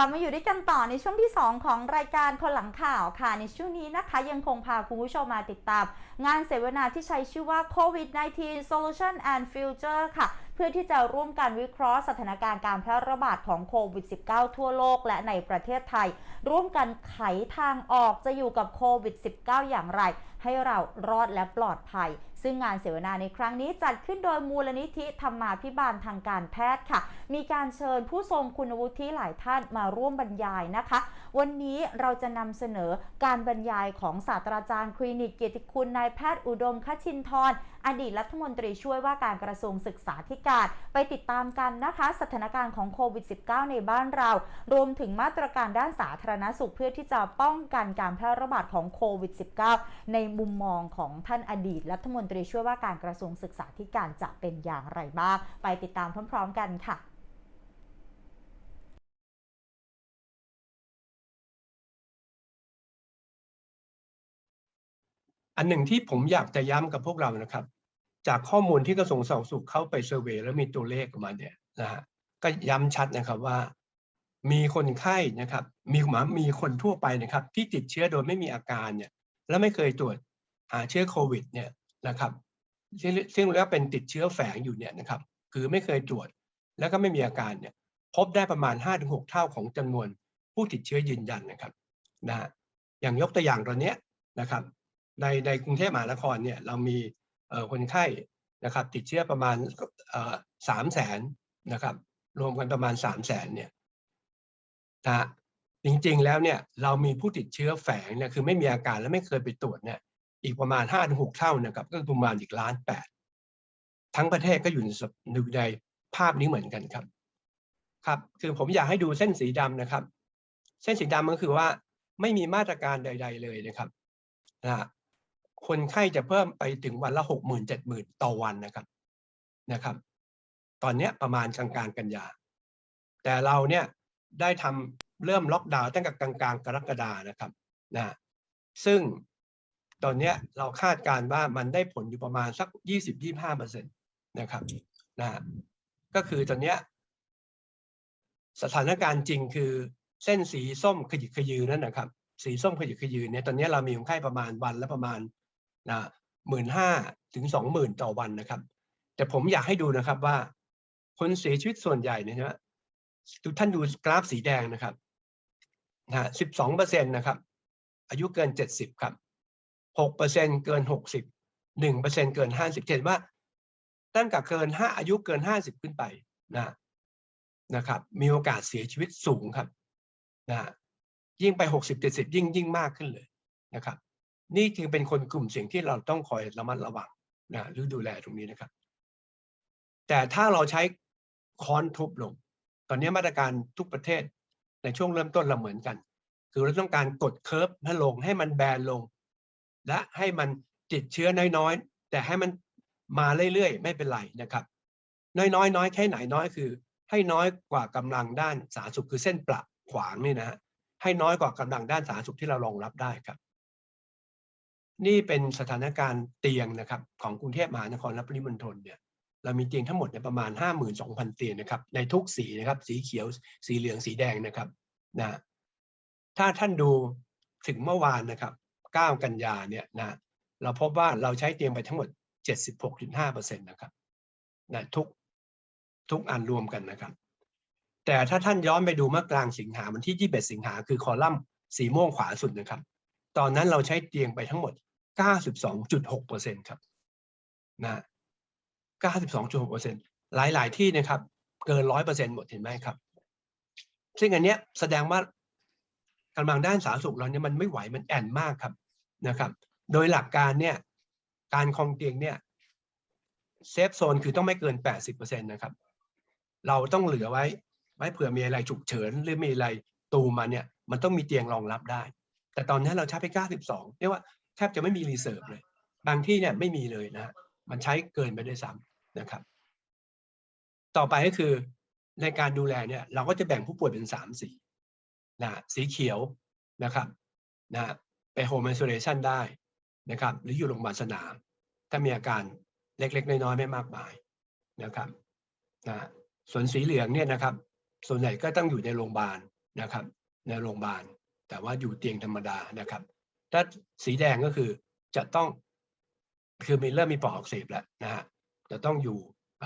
กลับมาอยู่ด้วยกันต่อในช่วงที่ 2 ของรายการคนหลังข่าวค่ะ ในช่วงนี้นะคะยังคงพาคุณผู้ชมมาติดตาม งานเสวนาที่ใช้ชื่อว่า COVID-19 Solution and Future ค่ะ เพื่อที่จะร่วมกันวิเคราะห์สถานการณ์การแพร่ระบาดของโควิด -19 ทั่วโลกและในประเทศไทย ร่วมกันไขทางออกจะอยู่กับโควิด -19 อย่างไร ให้เรารอดและปลอดภัยซึ่งงานเสวนาในครั้งนี้จัดขึ้นโดยมูลนิธิธรรมาภิบาลทางการแพทย์ค่ะ มีการเชิญผู้ทรงคุณวุฒิหลายท่านมาร่วมบรรยายนะคะ วันนี้เราจะนำเสนอการบรรยายของศาสตราจารย์คลินิกเกียรติคุณนายแพทย์อุดมคชินทร์อดีตรัฐมนตรีช่วยว่าการกระทรวงศึกษาธิการ ไปติดตามกันนะคะ สถานการณ์ของโควิด -19 ในบ้านเรา รวมถึงมาตรการด้านสาธารณสุขเพื่อที่จะป้องกันการแพร่ระบาดของโควิด -19 ในมุมมองของท่านอดีตรัฐมนตรีช่วยว่าการกระทรวงศึกษาธิการจะเป็นอย่างไรบ้าง ไปติดตามพร้อม ๆ กันค่ะอันหนึ่งที่ผมอยากจะย้ำกับพวกเรานะครับ จากข้อมูลที่กระทรวงสาธารณสุขเข้าไปเซอร์เวยแล้วมีตัวเลขออกมาเนี่ยนะฮะก็ย้ำชัดนะครับว่า มีคนไข้นะครับ มีหมามีคนทั่วไปนะครับ ที่ติดเชื้อโดยไม่มีอาการเนี่ยและไม่เคยตรวจหาเชื้อโควิดเนี่ย นะครับซึ่งแล้วเป็นติดเชื้อแฝงอยู่เนี่ยนะครับ คือไม่เคยตรวจแล้วก็ไม่มีอาการเนี่ยพบได้ประมาณ 5-6 เท่าของจำนวนผู้ติดเชื้อยืนยันนะครับนะฮะอย่างยกตัวอย่างตอนเนี้ยนะครับ ในในกรุงเทพมหานครเนี่ยเรามีคนไข้นะครับ ติดเชื้อประมาณสามแสนนะครับ รวมกันประมาณสามแสนเนี่ยนะฮะจริงๆแล้วเนี่ยเรามีผู้ติดเชื้อแฝงเนี่ยคือไม่มีอาการและไม่เคยไปตรวจเนี่ย อีกประมาณห้าถึงหกเท่านะครับ ก็ประมาณอีกล้านแปดทั้งประเทศก็อยู่ในสภอยู่ในภาพนี้เหมือนกันครับ ครับ คือผมอยากให้ดูเส้นสีดำนะครับ เส้นสีดำก็คือว่าไม่มีมาตรการใด ๆ เลยนะครับนะคนไข้จะเพิ่มไปถึงวันละหกหมื่นเจ็ดหมื่นต่อวันนะครับนะครับ ตอนเนี้ยประมาณกลางกลางกันยา แต่เราเนี่ยได้ทำเริ่มล็อกดาวน์ตั้งแต่กลางกลางกรกฎานะครับนะซึ่ง ตอนนี้เราคาดการ์ว่ามันได้ผลอยู่ประมาณสักยี่สิบยี่ห้าเปอร์เซ็นตนะครับนะก็คือตอนนี้สถานการณ์จริงคือเส้นสีส้มขยิกขยือนั่นนะครับ สีส้มขยิกขยืนเนี่ยตอนนี้เรามีคนไข้ประมาณวันละประมาณนะหมื่นห้าถึงสองหมื่นต่อวันนะครับ แต่ผมอยากให้ดูนะครับว่า คนเสียชีวิตส่วนใหญ่เนี่ยนะทุกท่านดูกราฟสีแดงนะครับนะสิบสองเปอร์เซ็นต์นะครับ อายุเกินเจ็ดสิบครับ หกเปอร์เซ็นเกินหกสิบหนึ่งเปอร์เซ็นเกินห้าสิบเห็นว่าตั้งแต่เกินห้าอายุเกินห้าสิบขึ้นไปนะนะครับ มีโอกาสเสียชีวิตสูงครับนะยิ่งไปหกสิบเจ็ดสิบยิ่งยิ่งมากขึ้นเลยนะครับ นี่จึงเป็นคนกลุ่มเสี่ยงที่เราต้องคอยระมัดระวังนะหรือดูแลตรงนี้นะครับ แต่ถ้าเราใช้ค้อนทุบลง ตอนนี้มาตรการทุกประเทศในช่วงเริ่มต้นเราเหมือนกัน คือเราต้องการกดเคอร์ฟให้ลงให้มันแบนลง และให้มันติดเชื้อน้อยๆ แต่ให้มันมาเรื่อยๆ ไม่เป็นไรนะครับ น้อยๆน้อยแค่ไหนน้อยคือ ให้น้อยกว่ากำลังด้านสาธารณสุขคือเส้นประขวางนี่นะฮะให้น้อยกว่ากำลังด้านสาธารณสุขที่เรารองรับได้ครับ นี่เป็นสถานการณ์เตียงนะครับ ของกรุงเทพมหานครและปริมณฑลเนี่ยเรามีเตียงทั้งหมดเนี่ยประมาณ 52,000 เตียงนะครับ ในทุกสีนะครับ สีเขียว สีเหลือง สีแดงนะครับนะถ้าท่านดูถึงเมื่อวานนะครับ 9 กันยาเนี่ยนะเราพบว่าเราใช้เตียงไปทั้งหมด 76.5%นะครับนะทุกทุกอันรวมกันนะครับ แต่ถ้าท่านย้อนไปดูเมื่อกลางสิงหาวันที่ 21 สิงหาคือคอลัมน์สีม่วงขวาสุดนะครับ ตอนนั้นเราใช้เตียงไปทั้งหมด 92.6%ครับนะ92.6%หลายๆที่นะครับ เกิน 100%หมดเห็นไหมครับ ซึ่งอันเนี้ยแสดงว่า กำลังด้านสาธารณสุขเราเนี่ยมันไม่ไหวมันแอนมากครับนะครับ โดยหลักการเนี่ยการครองเตียงเนี่ยเซฟโซนคือต้องไม่เกิน 80%นะครับ เราต้องเหลือไว้ไว้เผื่อมีอะไรฉุกเฉินหรือมีอะไรตูมมาเนี่ยมันต้องมีเตียงรองรับได้ แต่ตอนนี้เราใช้ไป 92เรียกว่าแทบจะไม่มีรีเซิร์ฟเลย บางที่เนี่ยไม่มีเลยนะฮะมันใช้เกินไปด้วยซ้ำนะครับ ต่อไปก็คือในการดูแลเนี่ยเราก็จะแบ่งผู้ป่วยเป็นสามสี นะสีเขียวนะครับนะไปโฮมไอโซเลชันได้นะครับ หรืออยู่โรงพยาบาลสนาม ถ้ามีอาการเล็กๆ น้อยๆ ไม่มากมายนะครับนะส่วนสีเหลืองเนี่ยนะครับ ส่วนใหญ่ก็ต้องอยู่ในโรงพยาบาลนะครับ ในโรงพยาบาล แต่ว่าอยู่เตียงธรรมดานะครับ ถ้าสีแดงก็คือจะต้องคือมีเริ่มมีปอดอักเสบแล้วนะฮะจะต้องอยู่เอ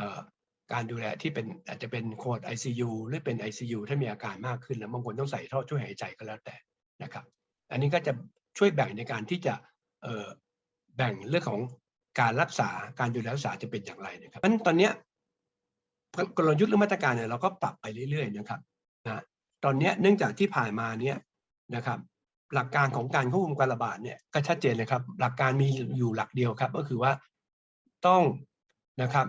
การดูแลที่เป็นอาจจะเป็นโคด ICU หรือเป็น ICU ถ้ามีอาการมากขึ้นแล้วบางคนต้องใส่ท่อช่วยหายใจก็แล้วแต่นะครับ อันนี้ก็จะช่วยแบ่งในการที่จะแบ่งเรื่องของการรักษาการดูแลรักษาจะเป็นอย่างไรนะครับเพราะฉะนั้นตอนนี้กลยุทธ์หรือมาตรการเนี่ยเราก็ปรับไปเรื่อยๆนะครับนะตอนนี้เนื่องจากที่ผ่านมาเนี่ยนะครับ หลักการของการควบคุมการระบาดเนี่ยก็ชัดเจนเลยครับ หลักการมีอยู่หลักเดียวครับ ก็คือว่าต้องนะครับ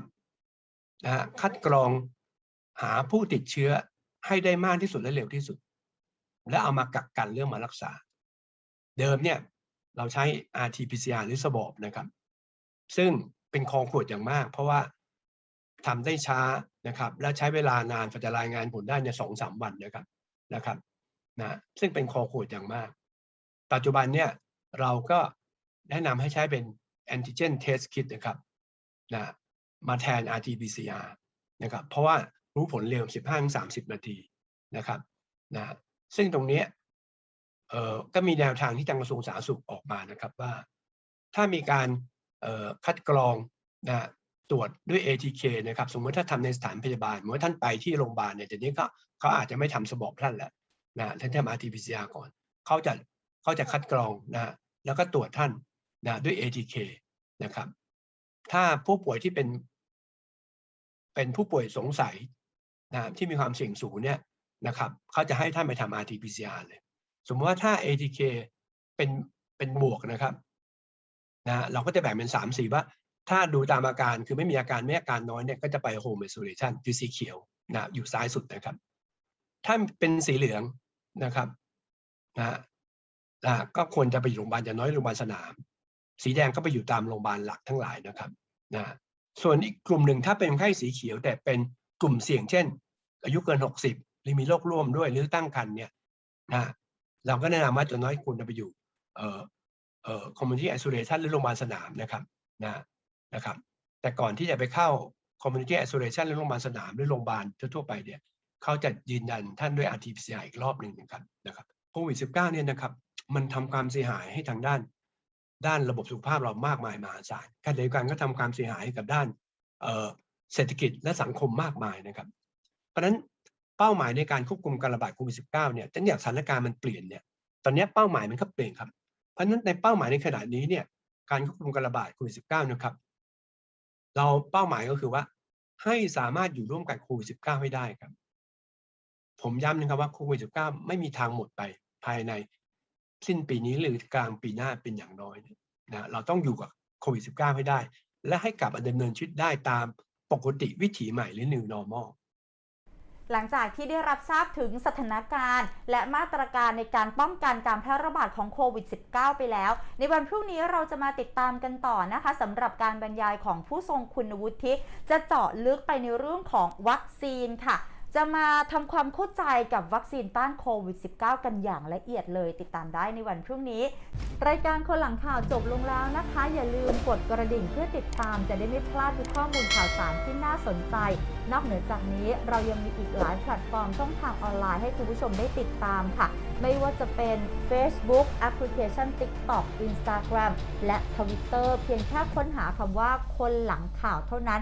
นะฮะคัดกรองหาผู้ติดเชื้อให้ได้มากที่สุดและเร็วที่สุด และเอามากักกันเรื่องมารักษา เดิมเนี่ยเราใช้ RT-PCR หรือสบอบนะครับ ซึ่งเป็นคอขวดอย่างมาก เพราะว่าทำได้ช้านะครับ และใช้เวลานานกว่าจะรายงานผลได้ในสองสามวันนะครับนะครับนะซึ่งเป็นคอขวดอย่างมาก ปัจจุบันเนี่ยเราก็แนะนำให้ใช้เป็น antigen test kit นะครับนะ มาแทน RT-PCR นะครับเพราะว่ารู้ผลเร็ว 15-30 นาทีนะครับนะซึ่งตรงนี้เอ่อก็มีแนวทางที่ทางกระทรวงสาธารณสุขออกมานะครับว่า ถ้ามีการเอ่อคัดกรองนะตรวจด้วย ATK นะครับสมมติถ้าทำในสถานพยาบาลเมื่อท่านไปที่โรงพยาบาลเนี่ยเดี๋ยวนี้ก็เขาอาจจะไม่ทำสบอบท่านแล้วนะท่านทำ RT-PCR ก่อนเขาจะเขาจะคัดกรองนะแล้วก็ตรวจท่านนะด้วย ATK นะครับถ้าผู้ป่วยที่เป็น เป็นผู้ป่วยสงสัยนะที่มีความเสี่ยงสูงเนี่ยนะครับเขาจะให้ท่านไปทำ RT-PCR เลย สมมติว่าถ้า ATK เป็นเป็นบวกนะครับนะเราก็จะแบ่งเป็นสามสีว่า ถ้าดูตามอาการคือไม่มีอาการไม่อาการน้อยเนี่ยก็จะไป home isolation คือสีเขียวนะอยู่ซ้ายสุดนะครับ ถ้าเป็นสีเหลืองนะครับนะนะก็ควรจะไปอยู่โรงพยาบาลอย่างน้อยโรงพยาบาลสนาม สีแดงก็ไปอยู่ตามโรงพยาบาลหลักทั้งหลายนะครับนะ ส่วนอีกกลุ่มหนึ่งถ้าเป็นไข้สีเขียว แต่เป็นกลุ่มเสี่ยงเช่น อายุเกิน 60 หรือมีโรคร่วมด้วยหรือตั้งครรภ์เนี่ยนะเราก็แนะนำว่าจะน้อยควรจะไปอยู่เอ่อเอ่อ community isolation หรือโรงพยาบาลสนามนะครับนะนะครับ แต่ก่อนที่จะไปเข้า community isolation หรือโรงพยาบาลสนามหรือโรงพยาบาลทั่วไปเนี่ยเขาจะยืนยันท่านด้วย RT-PCR อีกรอบหนึ่งนะครับนะครับโควิด -19 เนี่ยนะครับ มันทำความเสียหายให้ทางด้าน ด้านระบบสุขภาพเรามากมายมหาศาลขณะเดียวกันก็ทำความเสียหายกับด้านเอ่อเศรษฐกิจและสังคมมากมายนะครับ เพราะฉะนั้นเป้าหมายในการควบคุมการระบาดโควิด -19 เนี่ยตั้งแต่สถานการณ์มันเปลี่ยนเนี่ยตอนนี้เป้าหมายมันก็เปลี่ยนครับ เพราะฉะนั้นในเป้าหมายในขณะนี้เนี่ยการควบคุมการระบาดโควิด -19 นะครับเราเป้าหมายก็คือว่า ให้สามารถอยู่ร่วมกับโควิด -19 ให้ได้ครับ ผมย้ำนะครับว่าโควิด -19 ไม่มีทางหมดไปภายใน สิ้นปีนี้หรือกลางปีหน้าเป็นอย่างน้อยนะเราต้องอยู่กับโควิด -19 ให้ได้ และให้กลับมาดำเนินชีวิตได้ตามปกติวิถีใหม่หรือ new normal หลังจากที่ได้รับทราบถึงสถานการณ์ และมาตรการในการป้องกันการแพร่ระบาดของโควิด -19 ไปแล้ว ในวันพรุ่งนี้เราจะมาติดตามกันต่อนะคะสำหรับการบรรยายของผู้ทรงคุณวุฒิจะเจาะลึกไปในเรื่องของวัคซีนค่ะ จะมาทำความเข้าใจกับวัคซีนต้านโควิด -19 กันอย่างละเอียดเลย ติดตามได้ในวันพรุ่งนี้ รายการคนหลังข่าวจบลงแล้วนะคะ อย่าลืมกดกระดิ่งเพื่อติดตามจะได้ไม่พลาดทุกข้อมูลข่าวสารที่น่าสนใจ นอกเหนือจากนี้เรายังมีอีกหลายแพลตฟอร์มช่องทางออนไลน์ให้คุณผู้ชมได้ติดตามค่ะ ไม่ว่าจะเป็น Facebook แอปพลิเคชัน TikTok Instagram และ Twitter เพียงแค่ค้นหาคำว่าคนหลังข่าวเท่านั้น